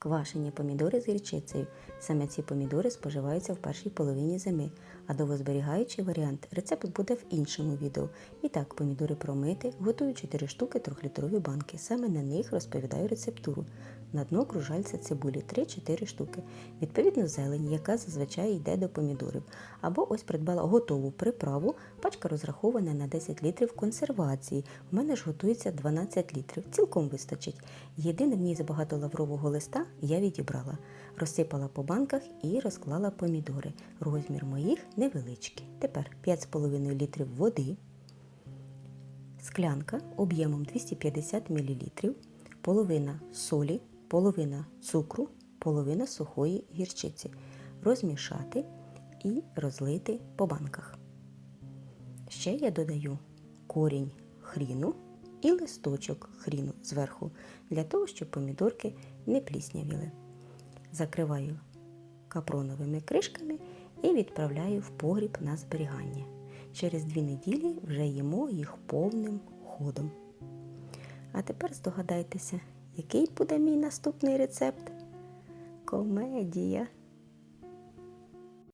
Квашені помідори з гірчицею. Саме ці помідори споживаються в першій половині зими, а довгозберігаючий варіант рецепт буде в іншому відео. І так, помідори промити, готую 4 штуки 3-літрові банки. Саме на них розповідаю рецептуру. На дно кружальця цибулі 3-4 штуки. Відповідно, зелень, яка зазвичай йде до помідорів. Або ось придбала готову приправу, пачка розрахована на 10 літрів консервації. У мене ж готується 12 літрів. Цілком вистачить. Єдине в ній забагато лаврового листа я відібрала. Розсипала по банках і розклала помідори. Розмір моїх невеличкий. Тепер 5,5 літрів води, склянка об'ємом 250 мл, половина солі, половина цукру, половина сухої гірчиці. Розмішати і розлити по банках. Ще я додаю корінь хріну і листочок хріну зверху, для того, щоб помідорки не пліснявіли. Закриваю капроновими кришками і відправляю в погріб на зберігання. Через дві неділі вже їмо їх повним ходом. А тепер здогадайтеся, який буде мій наступний рецепт? Комедія.